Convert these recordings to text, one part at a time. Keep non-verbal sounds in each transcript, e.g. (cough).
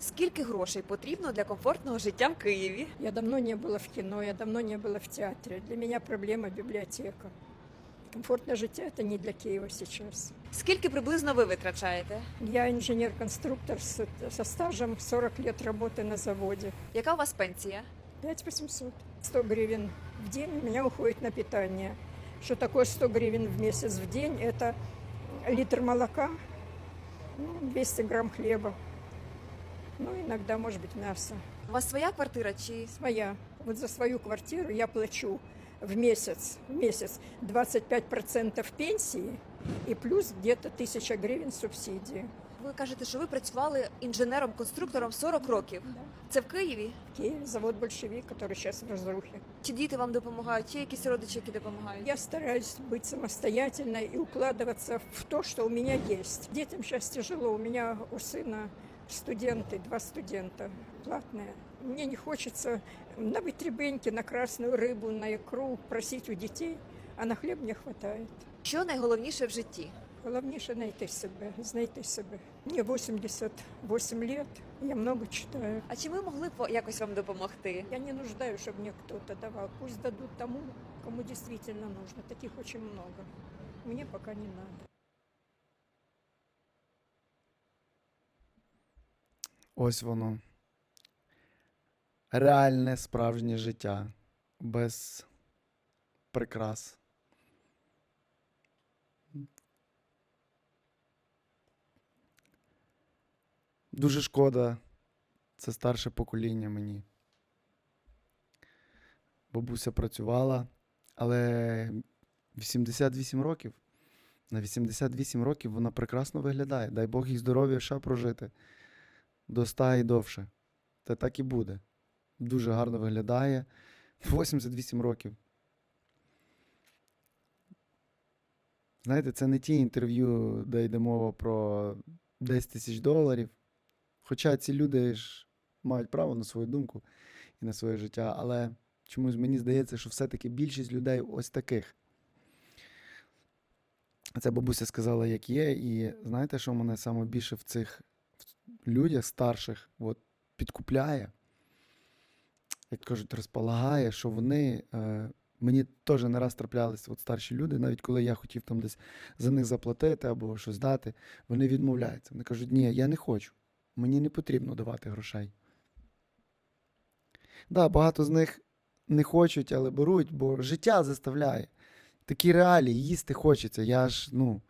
Скільки грошей потрібно для комфортного життя в Києві? Я давно не была в кино, я давно не была в театре. Для меня проблема библиотека. Комфортное житие это не для Киева сейчас. Скільки приблизно ви витрачаєте? Я инженер-конструктор с- со стажем 40 лет работы на заводе. Яка у вас пенсія? 5800. 100 гривен в день у меня уходит на питание. Что такое 100 гривен в месяц в день? Это литр молока, ну, 200 грамм хлеба, ну, иногда, может быть, мясо. У вас своя квартира чи Своя. Вот за свою квартиру я плачу в месяц, в месяц 25% пенсии и плюс где-то 1000 гривен субсидии. ви кажете, що ви працювали інженером-конструктором 40 років? Це в Києві? В Киеве завод «Большевик», который сейчас в разрухе. Чи діти вам допомагають, чи якісь родичі, які допомагають? Я стараюсь быть самостоятельной и укладываться в то, что у меня есть. Детям сейчас тяжело. У меня у сына студенты, два студента платные. Мне не хочется на вытребеньки, на красную рыбу, на икру просить у детей, а на хлеб не хватает. Що найголовніше в житті? Головніше знайти себе, знайти себе. Мені 88 лет, я много читаю. А чи ми могли б якось вам допомогти? Я не нуждаю, чтобы мне кто-то давал. Пусть дадут тому, кому действительно нужно. Таких очень много. Мне пока не надо. Ось воно. Реальне справжнє життя. Без прикрас. Дуже шкода. Це старше покоління мені. Бабуся працювала, але 88 років. На 88 років вона прекрасно виглядає. Дай Бог їй здоров'я ще прожити до 100 і довше. Це так і буде. Дуже гарно виглядає. 88 років. Знаєте, це не ті інтерв'ю, де йде мова про 10 тисяч доларів. Хоча ці люди ж мають право на свою думку і на своє життя, але чомусь мені здається, що все-таки більшість людей ось таких. Це бабуся сказала, як є, і знаєте, що мене саме більше в цих людях старших от, підкупляє, як кажуть, розполагає, що вони. Е, мені теж не раз траплялися от старші люди, навіть коли я хотів там десь за них заплатити або щось дати, вони відмовляються. Вони кажуть, ні, я не хочу. Мені не потрібно давати грошей. Да, багато з них не хочуть, але беруть, бо життя заставляє. Такі реалії, їсти хочеться. Я ж, ну,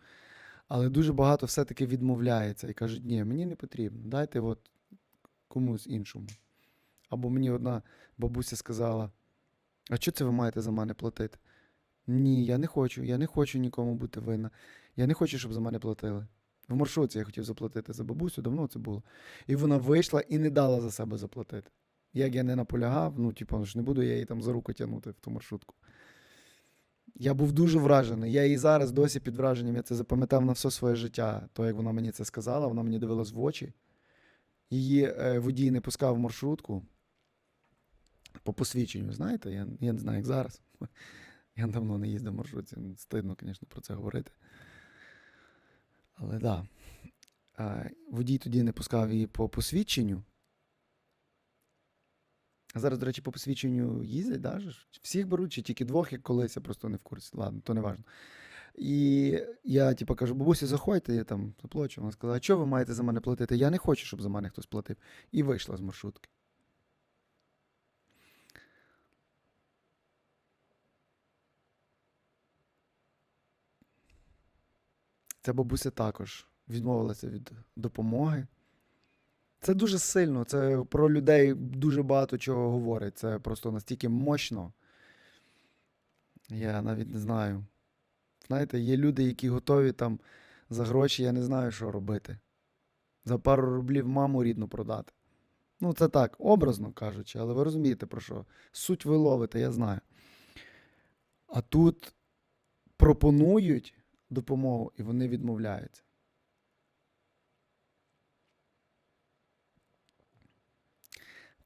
але дуже багато все-таки відмовляється і кажуть, ні, мені не потрібно, дайте от комусь іншому. Або мені одна бабуся сказала: а що це ви маєте за мене платити? Ні, я не хочу, я не хочу нікому бути винна. Я не хочу, щоб за мене платили. В маршрутці я хотів заплатити за бабусю, давно це було. І вона вийшла і не дала за себе заплатити. Як я не наполягав, ну, типу, ж не буду я її там за руку тягнути в ту маршрутку. Я був дуже вражений. Я і зараз досі під враженням. Я це запам'ятав на все своє життя. То, як вона мені це сказала, вона мені дивилась в очі. Її е, водій не пускав в маршрутку по посвідченню, знаєте, я, я не знаю, як зараз. (laughs) Я давно не їздив в маршрутці. Стидно, звісно, про це говорити. Але так. Да. Водій тоді не пускав її по посвідченню. Зараз, до речі, по посвідченню їздять, да? всіх беруть, чи тільки двох, як колись, я просто не в курсі. Ладно, то не важно. І я, типу, кажу, бабусі, заходьте, я там заплачу. Вона сказала, а чого ви маєте за мене платити? Я не хочу, щоб за мене хтось платив. І вийшла з маршрутки. Ця бабуся також відмовилася від допомоги. Це дуже сильно. Це про людей дуже багато чого говорить. Це просто настільки мощно. Я навіть не знаю. Знаєте, є люди, які готові там за гроші, я не знаю, що робити. За пару рублів маму рідну продати. Ну, це так, образно кажучи, але ви розумієте, про що. Суть ви ловите, я знаю. А тут пропонують допомогу, і вони відмовляються.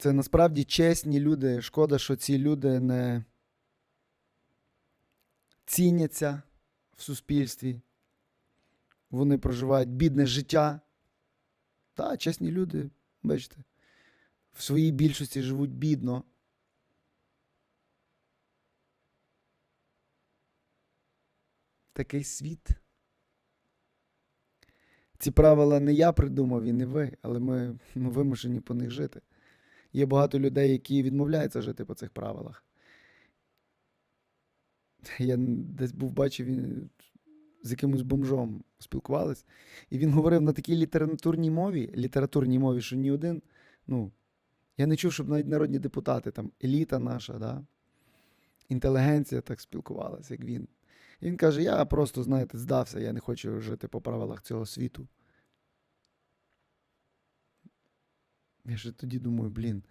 Це насправді чесні люди. Шкода, що ці люди не ціняться в суспільстві. Вони проживають бідне життя. Та, чесні люди Бачите? В своїй більшості живуть бідно. Такий світ. Ці правила не я придумав і не ви, але ми ну, вимушені по них жити. Є багато людей, які відмовляються жити по цих правилах. Я десь був бачив, він з якимось бомжом спілкувались, і він говорив на такій літературній мові, літературній мові, що ні один. Ну, я не чув, щоб навіть народні депутати, там, еліта наша, да, інтелігенція так спілкувалася, як він. І він каже: я просто, знаєте, здався, я не хочу жити по правилах цього світу. Я ще тоді думаю, блін,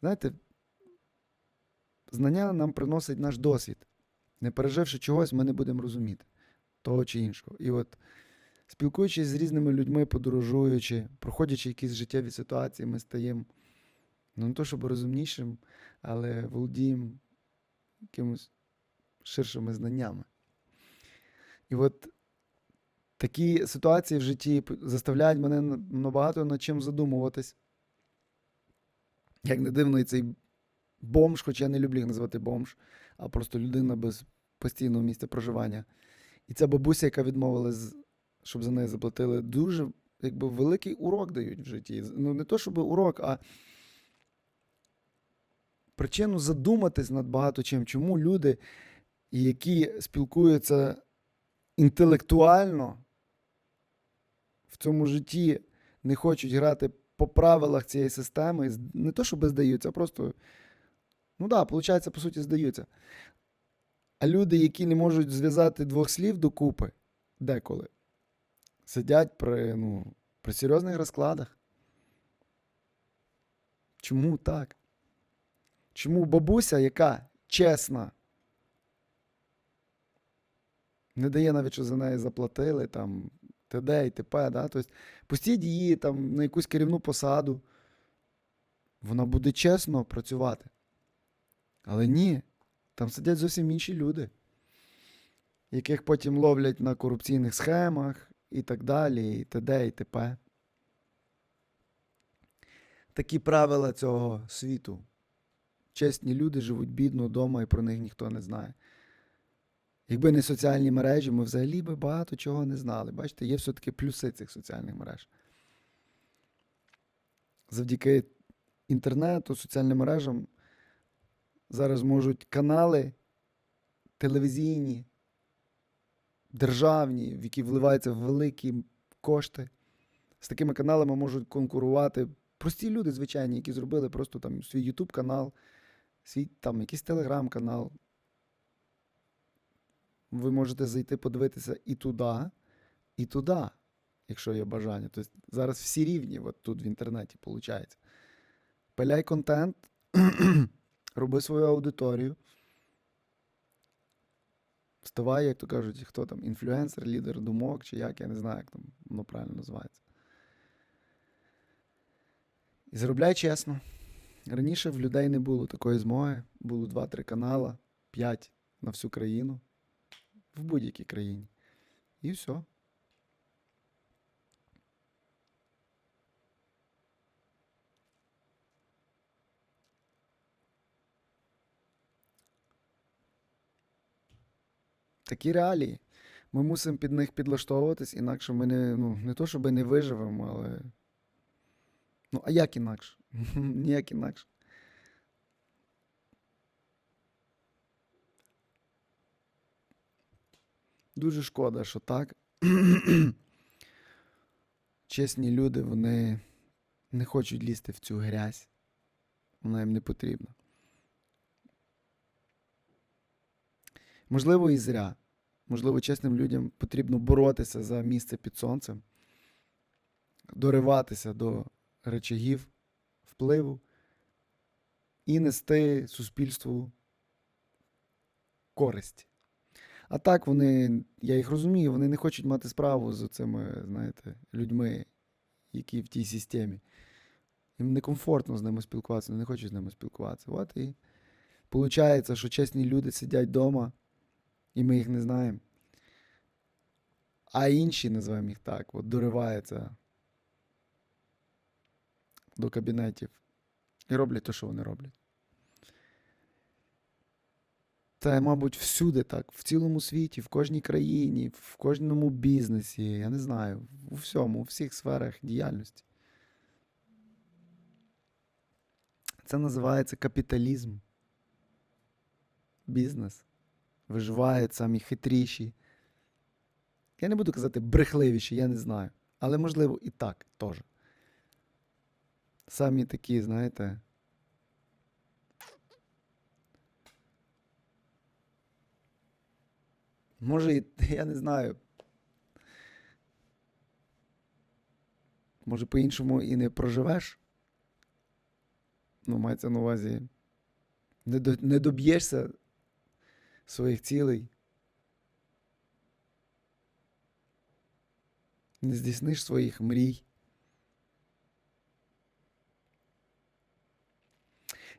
знаєте, знання нам приносить наш досвід. Не переживши чогось, ми не будемо розуміти того чи іншого. І от, спілкуючись з різними людьми, подорожуючи, проходячи якісь життєві ситуації, ми стаємо ну, не то, щоб розумнішим, але володіємо якимось ширшими знаннями. І от такі ситуації в житті заставляють мене набагато над чим задумуватись. Як не дивно, і цей бомж, хоча я не люблю їх називати бомж, а просто людина без постійного місця проживання. І ця бабуся, яка відмовилась, щоб за неї заплатили, дуже якби, великий урок дають в житті. Ну, не то, щоб урок, а причину задуматись над багато чим. Чому люди, які спілкуються інтелектуально в цьому житті, не хочуть грати по правилах цієї системи, не то, щоб здаються, а просто, ну да, виходить, по суті, здаються. А люди, які не можуть зв'язати двох слів докупи деколи, сидять при, ну, при серйозних розкладах. Чому так? Чому бабуся, яка чесна, не дає навіть, що за неї заплатили, там, т.д. і т.п. Да? Тобто, пустіть її там, на якусь керівну посаду, вона буде чесно працювати. Але ні, там сидять зовсім інші люди, яких потім ловлять на корупційних схемах і так далі, і т.д. і т.п. Такі правила цього світу. Чесні люди живуть бідно вдома, і про них ніхто не знає. Якби не соціальні мережі, ми взагалі би багато чого не знали. Бачите, є все-таки плюси цих соціальних мереж. Завдяки інтернету, соціальним мережам зараз можуть канали телевізійні, державні, в які вливаються великі кошти. З такими каналами можуть конкурувати прості люди, звичайні, які зробили просто там свій YouTube канал, свій там якийсь телеграм-канал. Ви можете зайти подивитися і туди, і туди, якщо є бажання. Тобто зараз всі рівні, от тут в інтернеті, виходить. Пиляй контент, (clears throat) роби свою аудиторію. Вставай, як то кажуть, хто там, інфлюенсер, лідер думок, чи як, я не знаю, як там воно правильно називається. І заробляй чесно. Раніше в людей не було такої змоги. Було 2-3 канала, 5 на всю країну, в будь-якій країні. І все. Такі реалії. Ми мусимо під них підлаштовуватись, інакше ми не, ну, не то, щоб не виживемо, але. Ну, а як інакше? (laughs) Ніяк інакше. Дуже шкода, що так. (clears throat) Чесні люди, вони не хочуть лізти в цю грязь. Вона їм не потрібна. Можливо, і зря. Можливо, чесним людям потрібно боротися за місце під сонцем, дориватися до речагів впливу і нести суспільству користь. А так вони, я їх розумію, вони не хочуть мати справу з цими, знаєте, людьми, які в тій системі. Їм некомфортно з ними спілкуватися, вони не хочуть з ними спілкуватися. От і виходить, що чесні люди сидять вдома, і ми їх не знаємо. А інші, називаємо їх так, от дориваються до кабінетів і роблять те, що вони роблять. Та, мабуть, всюди так, в цілому світі, в кожній країні, в кожному бізнесі, я не знаю, у всьому, у всіх сферах діяльності. Це називається капіталізм. Бізнес. Виживають самі хитріші. Я не буду казати брехливіші, я не знаю. Але можливо і так теж. Самі такі, знаєте. Може, (laughs) я не знаю. Може, по-іншому і не проживеш. Ну, мається на увазі. Не, до, не доб'єшся своїх цілей. Не здійсниш своїх мрій.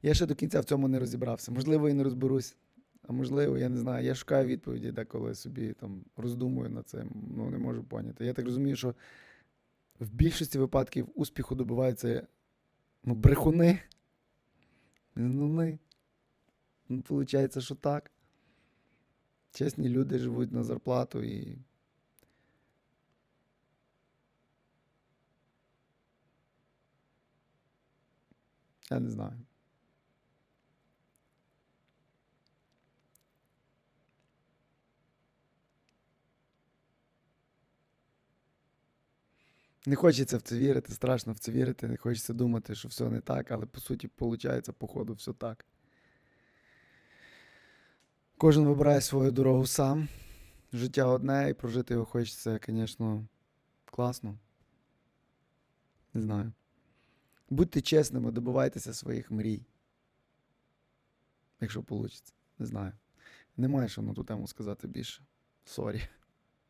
Я ще до кінця в цьому не розібрався. Можливо, і не розберусь. А можливо, я не знаю. Я шукаю відповіді, деколи собі там роздумую над цим. Ну, не можу поняти. Я так розумію, що в більшості випадків успіху добиваються ну, брехуни. Ну. Ну, виходить, що так. Чесні люди живуть на зарплату і. Я не знаю. Не хочеться в це вірити, страшно в це вірити, не хочеться думати, що все не так, але по суті, виходить, походу, все так. Кожен вибирає свою дорогу сам. Життя одне, і прожити його хочеться, звісно, класно. Не знаю. Будьте чесними, добивайтеся своїх мрій. Якщо вийде. Не знаю. Немає що на ту тему сказати більше. Сорі.